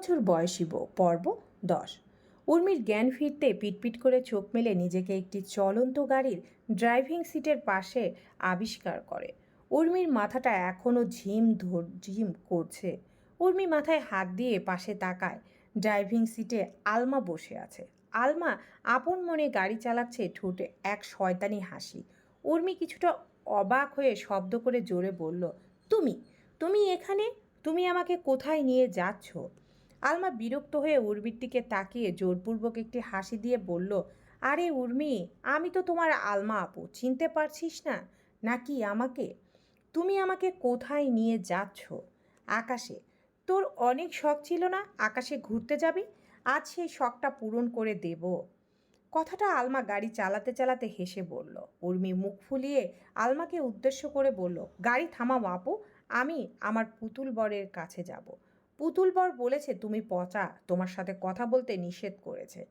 বছর বয়সী বউ, পর্ব দশ। উর্মির জ্ঞান ফিরতে পিটপিট করে চোখ মেলে নিজেকে একটি চলন্ত গাড়ির ড্রাইভিং সিটের পাশে আবিষ্কার করে। উর্মির মাথাটা এখনও ঝিম ধর, ঝিম করছে। উর্মি মাথায় হাত দিয়ে পাশে তাকায়, ড্রাইভিং সিটে আলমা বসে আছে। আলমা আপন মনে গাড়ি চালাচ্ছে ঠোঁটে এক শয়তানি হাসি। উর্মি কিছুটা অবাক হয়ে শব্দ করে জোরে বলল, তুমি তুমি এখানে? তুমি আমাকে কোথায় নিয়ে যাচ্ছ? আলমা বিরক্ত হয়ে উর্মির দিকে তাকিয়ে জোরপূর্বক একটি হাসি দিয়ে বলল, আরে উর্মি, আমি তো তোমার আলমা আপু, চিনতে পারছিস না? নাকি আমাকে? তুমি আমাকে কোথায় নিয়ে যাচ্ছ? আকাশে, তোর অনেক শখ ছিল না? আকাশে ঘুরতে যাবি? আজ সেই শখটা পূরণ করে দেব। কথাটা আলমা গাড়ি চালাতে চালাতে হেসে বলল। উর্মি মুখ ফুলিয়ে আলমাকে উদ্দেশ্য করে বলল, গাড়ি থামাও আপু, আমি আমার পুতুল বরের কাছে যাব। পুতুল বর বলেছে, তুমি পচা, তোমার সাথে কথা বলতে নিষেধ করেছে।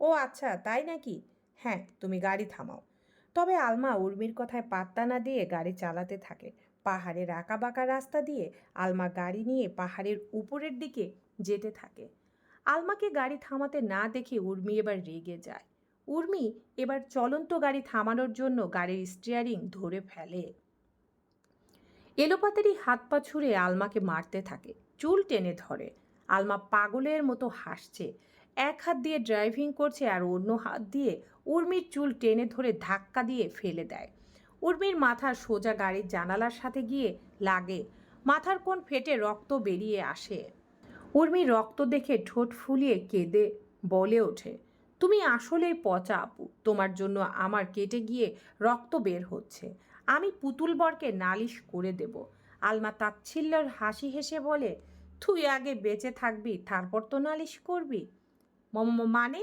ও আচ্ছা তাই নাকি? হ্যাঁ তুমি গাড়ি থামাও। তবে আলমা, উর্মির কথায় পাত্তা না দিয়ে গাড়ি চালাতে থাকে। পাহাড়ের আঁকা বাঁকা রাস্তা দিয়ে আলমা গাড়ি নিয়ে পাহাড়ের উপরের দিকে যেতে থাকে। আলমাকে গাড়ি থামাতে না দেখে উর্মি এবার রেগে যায়। উর্মি, এবার চলন্ত গাড়ি থামানোর জন্য গাড়ির স্টিয়ারিং ধরে ফেলে। এলোপাতারি হাত পা ছুঁড়ে আলমাকে মারতে থাকে। চুল টেনে ধরে। আলমা পাগলের মতো হাসছে। এক হাত দিয়ে ড্রাইভিং করছে আর অন্য হাত দিয়ে উর্মির চুল টেনে ধরে ধাক্কা দিয়ে ফেলে দেয়। উর্মির মাথা সোজা গাড়ির জানালার সাথে গিয়ে লাগে। মাথার কোণ ফেটে রক্ত বেরিয়ে আসে। উর্মি রক্ত দেখে ঠোঁট ফুলিয়ে কেঁদে বলে ওঠে, তুমি আসলেই পচা আপু, তোমার জন্য আমার কেটে গিয়ে রক্ত বের হচ্ছে। আমি পুতুল বরকে নালিশ করে দেব। আলমা তাচ্ছিল্যর হাসি হেসে বলে, তুই আগে বেঁচে থাকবি, তারপর তো নালিশ করবি। মানে?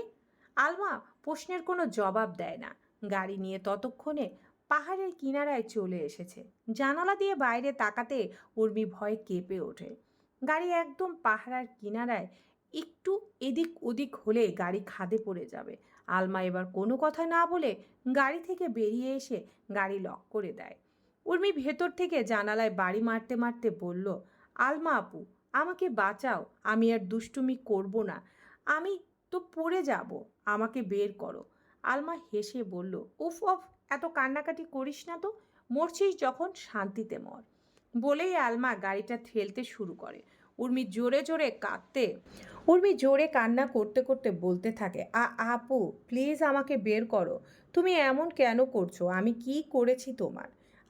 আলমা প্রশ্নের কোনো জবাব দেয় না। গাড়ি নিয়ে ততক্ষণে পাহাড়ের কিনারায় চলে এসেছে। জানালা দিয়ে বাইরে তাকাতে উর্মি ভয়ে কেঁপে ওঠে। গাড়ি একদম পাহাড়ার কিনারায় একটু এদিক ওদিক হলে গাড়ি খাদে পড়ে যাবে। আলমা এবার কোনো কথা না বলে গাড়ি থেকে বেরিয়ে এসে গাড়ি লক করে দেয়। উর্মি ভেতর থেকে জানালায় বাড়ি মারতে মারতে বলল, আলমা আপু, আমাকে বাঁচাও, আমি আর দুষ্টুমি করব না। আমি তো পড়ে যাব, আমাকে বের করো। আলমা হেসে বলল, উফ অফ এত কান্নাকাটি করিস না তো, মরছিস যখন, শান্তিতে মর। বলেই আলমা গাড়িটা ঠেলতে শুরু করে। উর্মি জোরে জোরে কাঁদতে, উর্মি জোরে কান্না করতে করতে বলতে থাকে, আ, আপু, প্লিজ আমাকে বের করো। তুমি এমন কেন করছ? আমি কি করেছি তোমার?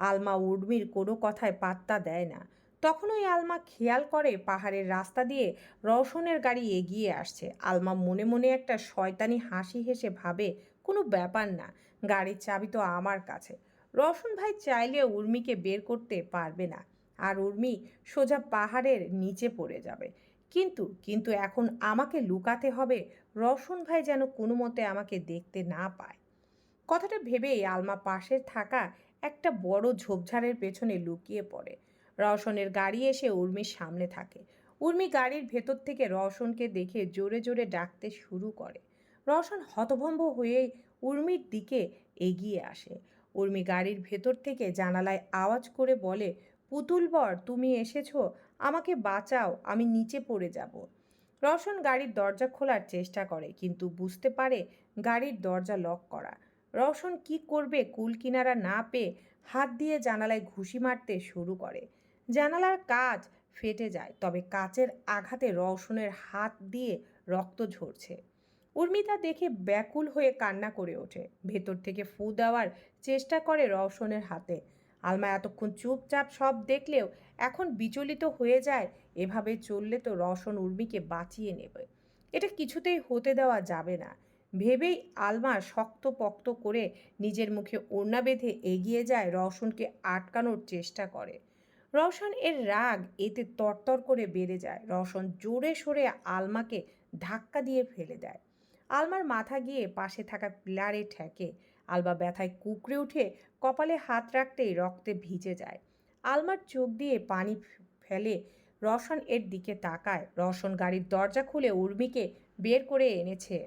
আলমা উর্মির কোনো কথায় পাত্তা দেয় না। তখন ওই আলমা খেয়াল করে পাহাড়ের রাস্তা দিয়ে রওশনের গাড়ি এগিয়ে আসছে। আলমা মনে মনে একটা শয়তানি হাসি হেসে ভাবে, কোনো ব্যাপার না, গাড়ির চাবি তো আমার কাছে। রওশন ভাই চাইলে উর্মিকে বের করতে পারবে না। আর উর্মি সোজা পাহাড়ের নিচে পড়ে যাবে। কিন্তু কিন্তু এখন আমাকে লুকাতে হবে, রওশন ভাই যেন কোনো মতে আমাকে দেখতে না পায়। কথাটা ভেবেই আলমা পাশে থাকা একটা বড় ঝোপঝাড়ের পেছনে লুকিয়ে পড়ে। রওশনের গাড়ি এসে উর্মির সামনে থাকে। উর্মি গাড়ির ভেতর থেকে রওশনকে দেখে জোরে জোরে ডাকতে শুরু করে। রওশন হতভম্ব হয়ে উর্মির দিকে এগিয়ে আসে। উর্মি গাড়ির ভেতর থেকে জানালায় আওয়াজ করে বলে, পুতুল বর, তুমি এসেছ? আমাকে বাঁচাও, আমি নিচে পড়ে যাব। রওশন গাড়ির দরজা খোলার চেষ্টা করে, কিন্তু বুঝতে পারে গাড়ির দরজা লক করা। রওশন কি করবে কুল কিনারা না পেয়ে হাত দিয়ে জানালায় ঘুষি মারতে শুরু করে। জানালার কাজ ফেটে যায়, তবে কাচের আঘাতে রওশনের হাত দিয়ে রক্ত ঝরছে। উর্মিতা দেখে ব্যাকুল হয়ে কান্না করে ওঠে। ভেতর থেকে ফু দেওয়ার চেষ্টা করে রওশনের হাতে। আলমা এতক্ষণ চুপচাপ সব দেখলেও এখন বিচলিত হয়ে যায়, এভাবে চললে তো রওশন উর্মিকে বাঁচিয়ে নেবে। এটা কিছুতেই হতে দেওয়া যাবে না। ভেবেই আলমা শক্ত পক্ত করে নিজের মুখে ওড়না বেঁধে এগিয়ে যায় রওশনকে আটকানোর চেষ্টা করে। রওশন এর রাগ এতে তরতর করে বেড়ে যায়। রওশন জোরে সরে আলমাকে ধাক্কা দিয়ে ফেলে দেয়। আলমার মাথা গিয়ে পাশে থাকা পিলারে ঠেকে। আলবা ব্যথায় কুকড়ে উঠে কপালে হাত রাখতেই রক্তে ভিজে যায়। আলমার চোখ দিয়ে পানি ফেলে রওশন এর দিকে তাকায়। রওশন গাড়ির দরজা খুলে উর্মিকে বের করে এনেছে।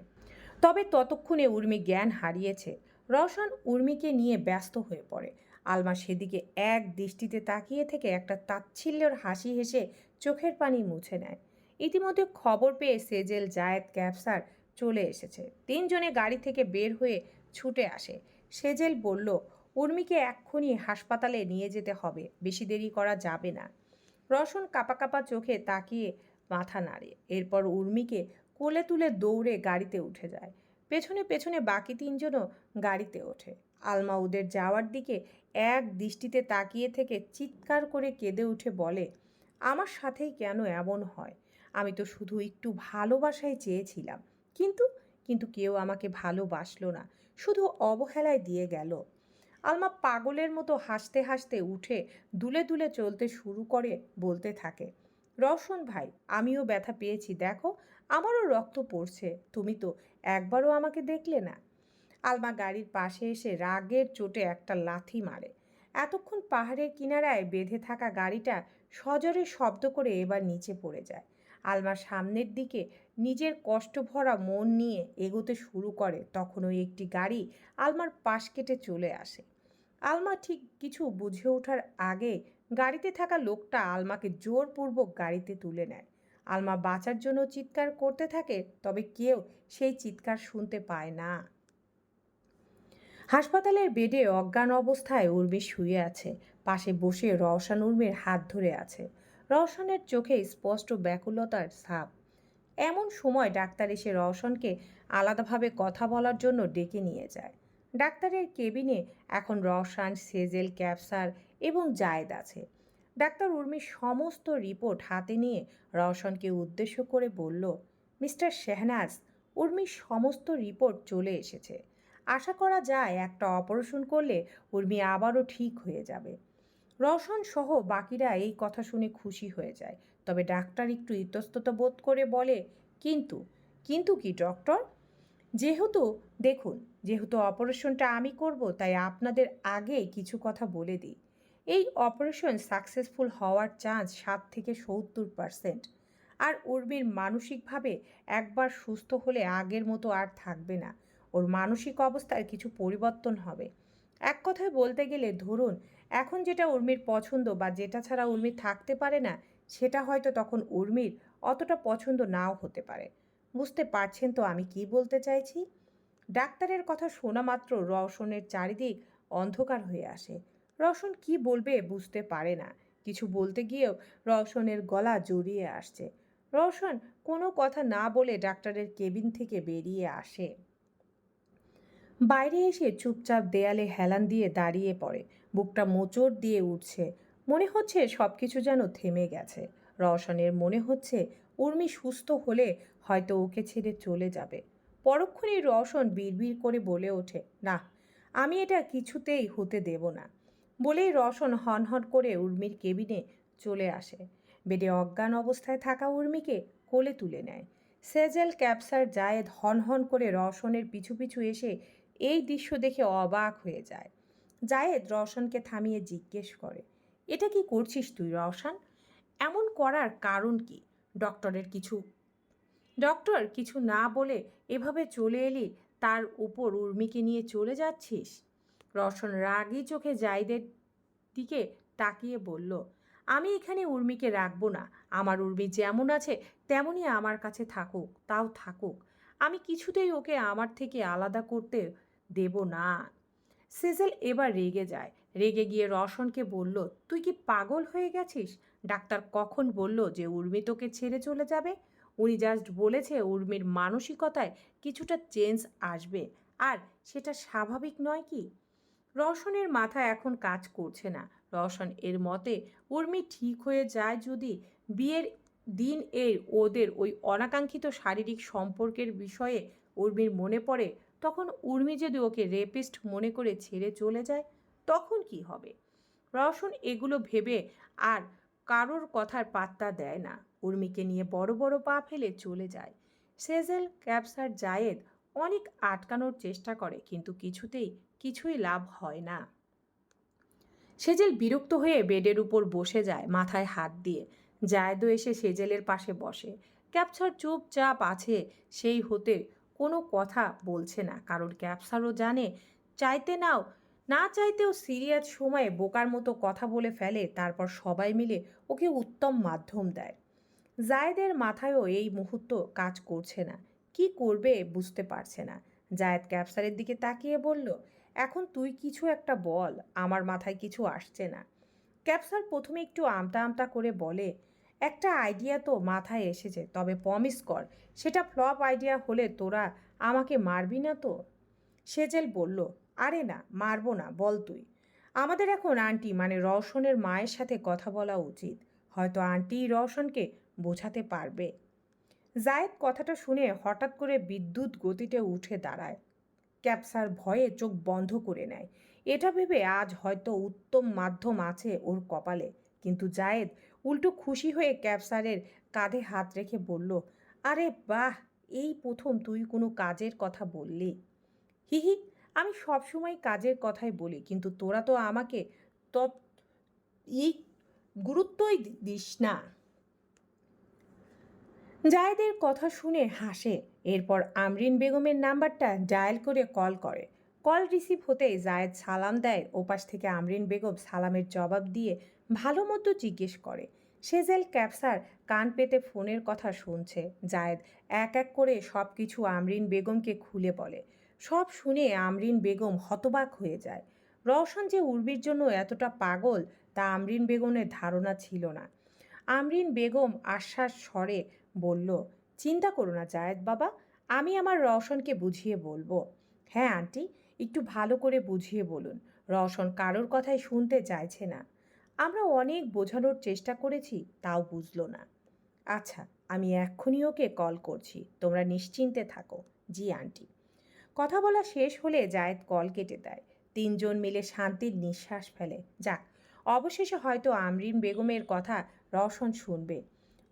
তবে ততক্ষণে উর্মি জ্ঞান হারিয়েছে। রওশন উর্মিকে নিয়ে ব্যস্ত হয়ে পড়ে। আলমা সেদিকে এক দৃষ্টিতে তাকিয়ে থেকে একটা তাচ্ছিল্যর হাসি হেসে চোখের পানি মুছে নেয়। ইতিমধ্যে খবর পেয়ে সেজেল, জায়েদ, ক্যাপসার চলে এসেছে। তিনজনে গাড়ি থেকে বের হয়ে ছুটে আসে। সেজেল বলল, উর্মিকে এক্ষুনি হাসপাতালে নিয়ে যেতে হবে। বেশি দেরি করা যাবে না। রসন কাপা কাপা চোখে তাকিয়ে মাথা নাড়ে। এরপর উর্মিকে কোলে তুলে দৌড়ে গাড়িতে উঠে যায়। পেছনে পেছনে বাকি তিনজনও গাড়িতে ওঠে। আলমা ওদের যাওয়ার দিকে এক দৃষ্টিতে তাকিয়ে থেকে চিৎকার করে কেঁদে উঠে বলে, আমার সাথেই কেন এমন হয়? আমি তো শুধু একটু ভালোবাসাই চেয়েছিলাম। কিন্তু কিন্তু কেউ আমাকে ভালোবাসলো না, শুধু অবহেলায় দিয়ে গেল। আলমা পাগলের মতো হাসতে হাসতে উঠে দুলে দুলে চলতে শুরু করে বলতে থাকে, রওশন ভাই, আমিও ব্যথা পেয়েছি, দেখো আমারও রক্ত পড়ছে। তুমি তো একবারও আমাকে দেখলে না। আলমা গাড়ির পাশে এসে রাগের চোটে একটা লাথি মারে। এতক্ষণ পাহাড়ের কিনারায় বেঁধে থাকা গাড়িটা সজোরে শব্দ করে এবার নিচে পড়ে যায়। আলমা সামনের দিকে নিজের কষ্ট ভরা মন নিয়ে এগোতে শুরু করে, তখন ওই একটি গাড়ি আলমার পাশ কেটে চলে আসে। আলমা ঠিক কিছু বুঝে ওঠার আগে গাড়িতে থাকা লোকটা আলমাকে জোরপূর্বক গাড়িতে তুলে নেয়। আলমা বাঁচার জন্য চিৎকার করতে থাকে, তবে কেউ সেই চিৎকার শুনতে পায় না। হাসপাতালের বেডে অজ্ঞান অবস্থায় উর্মি শুয়ে আছে, পাশে বসে রওশান উর্মির হাত ধরে আছে। রওশনের চোখে স্পষ্ট ব্যাকুলতার ছাপ। এমন সময় ডাক্তার এসে রওশনকে আলাদাভাবে কথা বলার জন্য ডেকে নিয়ে যায়। ডাক্তারের কেবিনে এখন রওশান, সেজেল, ক্যাপসার এবং জায়েদ আছে। ডাক্তার উর্মির সমস্ত রিপোর্ট হাতে নিয়ে রওশনকে উদ্দেশ্য করে বলল, মিস্টার শেহনাজ, উর্মির সমস্ত রিপোর্ট চলে এসেছে। আশা করা যায় একটা অপারেশন করলে উর্মি আবারও ঠিক হয়ে যাবে। রওশন সহ বাকিরা এই কথা শুনে খুশি হয়ে যায়। তবে ডাক্তার একটু ইতস্তত বোধ করে বলে, কিন্তু কিন্তু কি ডক্টর? যেহেতু, দেখুন, যেহেতু অপারেশনটা আমি করব, তাই আপনাদের আগে কিছু কথা বলে দিই। এই অপারেশন সাকসেসফুল হওয়ার চান্স সাত থেকে সত্তর পারসেন্ট আর উর্মির মানসিকভাবে একবার সুস্থ হলে আগের মতো আর থাকবে না। ওর মানসিক অবস্থার কিছু পরিবর্তন হবে। এক কথায় বলতে গেলে ধরুন, এখন যেটা উর্মির পছন্দ বা যেটা ছাড়া উর্মি থাকতে পারে না, সেটা হয়তো তখন উর্মির অতটা পছন্দ নাও হতে পারে। বুঝতে পারছেন তো আমি কি বলতে চাইছি? ডাক্তারের কথা শোনা মাত্র রওশনের চারিদিক অন্ধকার হয়ে আসে। রওশন কি বলবে বুঝতে পারে না। কিছু বলতে গিয়েও রওশনের গলা জড়িয়ে আসছে। রওশন কোনো কথা না বলে ডাক্তারের কেবিন থেকে বেরিয়ে আসে। বাইরে এসে চুপচাপ দেয়ালে হেলান দিয়ে দাঁড়িয়ে পড়ে। বুকটা মোচড় দিয়ে উঠছে। মনে হচ্ছে সব কিছু যেন থেমে গেছে। রওশনের মনে হচ্ছে উর্মি সুস্থ হলে হয়তো ওকে ছেড়ে চলে যাবে। পরক্ষণেই রওশন বিড়বিড় করে বলে ওঠে না আমি এটা কিছুতেই হতে দেব না। বলেই রওশন হনহন করে উর্মির কেবিনে চলে আসে। বেডে অজ্ঞান অবস্থায় থাকা উর্মিকে কোলে তুলে নেয়। সেজেল, ক্যাপসার, জায়েদ হনহন করে রওশনের পিছু পিছু এসে এই দৃশ্য দেখে অবাক হয়ে যায়। জায়েদ রওশনকে থামিয়ে জিজ্ঞেস করে, এটা কি করছিস তুই রওশন? এমন করার কারণ কি? ডক্টরের কিছু? ডক্টর, কিছু না বলে এভাবে চলে এলি, তার উপর উর্মিকে নিয়ে চলে যাচ্ছিস? রওশন রাগী চোখে জাইদের দিকে তাকিয়ে বলল, আমি এখানে উর্মিকে রাখব না। আমার উর্মি যেমন আছে তেমনই আমার কাছে থাকুক, তাও থাকুক। আমি কিছুতেই ওকে আমার থেকে আলাদা করতে দেব না সেজেল এবার রেগে যায়। রেগে গিয়ে রওশনকে বলল, তুই কি পাগল হয়ে গেছিস? ডাক্তার কখন বলল যে উর্মি তোকে ছেড়ে চলে যাবে? উনি জাস্ট বলেছে উর্মির মানসিকতায় কিছুটা চেঞ্জ আসবে। আর সেটা স্বাভাবিক নয় কি? রওশনের মাথা এখন কাজ করছে না। রওশন এর মতে, উর্মি ঠিক হয়ে যায় যদি বিয়ের দিন এর ওদের ওই অনাকাঙ্ক্ষিত শারীরিক সম্পর্কের বিষয়ে উর্মির মনে পড়ে, তখন উর্মি যদি ওকে রেপিস্ট মনে করে ছেড়ে চলে যায়, তখন কি হবে? রওশন এগুলো ভেবে আর কারোর কথার পাত্তা দেয় না। উর্মিকে নিয়ে বড় বড় পা ফেলে চলে যায়। সেজেল, ক্যাপসার, জায়েদ অনেক আটকানোর চেষ্টা করে, কিন্তু কিছুতেই কিছুই লাভ হয় না। সেজেল বিরক্ত হয়ে বেডের উপর বসে যায়, মাথায় হাত দিয়ে। জায়দও এসে সেজেলের পাশে বসে। ক্যাপসার চুপচাপ আছে, সেই হতে কোনো কথা বলছে না। কারণ ক্যাপসারও জানে, চাইতে নাও, না চাইতেও সিরিয়াস সময়ে বোকার মতো কথা বলে ফেলে, তারপর সবাই মিলে ওকে উত্তম মাধ্যম দেয়। জায়েদের মাথায়ও এই মুহূর্ত কাজ করছে না। কি করবে বুঝতে পারছে না। জায়েদ ক্যাপসারের দিকে তাকিয়ে বলল, এখন তুই কিছু একটা বল, আমার মাথায় কিছু আসছে না। ক্যাপসার প্রথমে একটু আমতা আমতা করে বলে, একটা আইডিয়া তো মাথায় এসেছে, তবে প্রমিস কর, সেটা ফ্লপ আইডিয়া হলে তোরা আমাকে মারবি না তো? সেজেল বলল, আরে না, মারবো না, বল তুই। আমাদের এখন আন্টি মানে রওশনের মায়ের সাথে কথা বলা উচিত। হয়তো আন্টি রওশনকে বোঝাতে পারবে। জায়েদ কথাটা শুনে হঠাৎ করে বিদ্যুৎ গতিতে উঠে দাঁড়ায়। ক্যাপসার ভয়ে চোখ বন্ধ করে নেয়। এটা ভেবে আজ হয়তো উত্তম মাধ্যম আছে ওর কপালে। কিন্তু জায়েদ উল্টো খুশি হয়ে ক্যাপসারের কাঁধে হাত রেখে বলল, আরে বাহ, এই প্রথম তুই কোনো কাজের কথা বললি। হিহি আমি সবসময় কাজের কথাই বলি, কিন্তু তোরা তো আমাকে তত এই গুরুত্বই দিস না। জায়েদের কথা শুনে হাসে। এরপর আমরিন বেগমের নাম্বারটা ডায়াল করে কল করে। কল রিসিভ হতেই জায়েদ সালাম দেয়, ওপাশ থেকে আমরিন বেগম সালামের জবাব দিয়ে ভালো মতো জিজ্ঞেস করে। সেজেল ক্যাপসার কান পেতে ফোনের কথা শুনছে। জায়েদ এক এক করে সব কিছু আমরিন বেগমকে খুলে বলে। সব শুনে আমরিন বেগম হতবাক হয়ে যায়। রওশন যে উর্বির জন্য এতটা পাগল, তা আমরিন বেগমের ধারণা ছিল না। আমরিন বেগম আশ্বাস স্বরে বলল, চিন্তা করো না জায়েদ বাবা, আমি আমার রওশনকে বুঝিয়ে বলব। হ্যাঁ আন্টি, একটু ভালো করে বুঝিয়ে বলুন। রওশন কারোর কথাই শুনতে চাইছে না। আমরা অনেক বোঝানোর চেষ্টা করেছি, তাও বুঝলো না। আচ্ছা আমি এক্ষুনি ওকে কল করছি, তোমরা নিশ্চিন্তে থাকো। জি, আন্টি। কথা বলা শেষ হলে জায়েদ কল কেটে দেয়। তিনজন মিলে শান্তির নিঃশ্বাস ফেলে। যাক, অবশেষে হয়তো আমরিন বেগমের কথা রওশন শুনবে।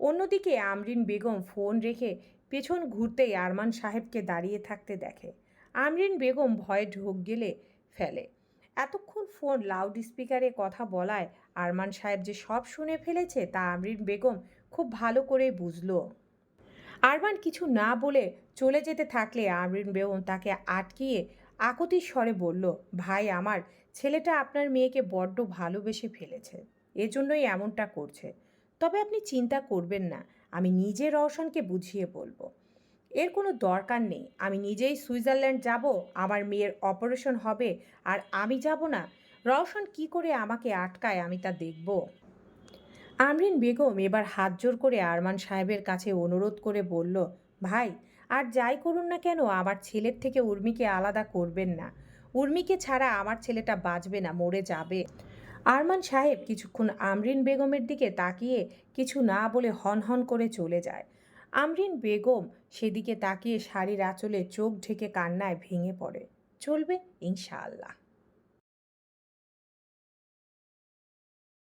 অন্যদিকে আমরিন বেগম ফোন রেখে পেছন ঘুরতেই আরমান সাহেবকে দাঁড়িয়ে থাকতে দেখে। আমরিন বেগম ভয়ে ঢোক গেলে ফেলে। এতক্ষণ ফোন লাউড স্পিকারে কথা বলায় আরমান সাহেব যে সব শুনে ফেলেছে তা আমরিন বেগম খুব ভালো করে বুঝলো। আরমান কিছু না বলে চলে যেতে থাকলে আমরিন বেগম তাকে আটকিয়ে আকুতির স্বরে বলল, ভাই, আমার ছেলেটা আপনার মেয়েকে বড্ড ভালোবেসে ফেলেছে। এজন্যই এমনটা করছে। তবে আপনি চিন্তা করবেন না, আমি নিজে রওশনকে বুঝিয়ে বলব। এর কোনো দরকার নেই, আমি নিজেই সুইজারল্যান্ড যাব, আমার মেয়ের অপারেশন হবে, আর আমি যাব না। রওশন কি করে আমাকে আটকায় আমি তা দেখব। আমরিন বেগম এবার হাত জোর করে আরমান সাহেবের কাছে অনুরোধ করে বলল, ভাই, আর যাই করুন না কেন, আমার ছেলের থেকে উর্মিকে আলাদা করবেন না। উর্মিকে ছাড়া আমার ছেলেটা বাঁচবে না, মরে যাবে। আরমান সাহেব কিছুক্ষণ আমরিন বেগমের দিকে তাকিয়ে কিছু না বলে হন হন করে চলে যায়। আমরিন বেগম সেদিকে তাকিয়ে শাড়ির আঁচলে চোখ ঢেকে কান্নায় ভেঙে পড়ে। চলবে ইনশাআল্লাহ।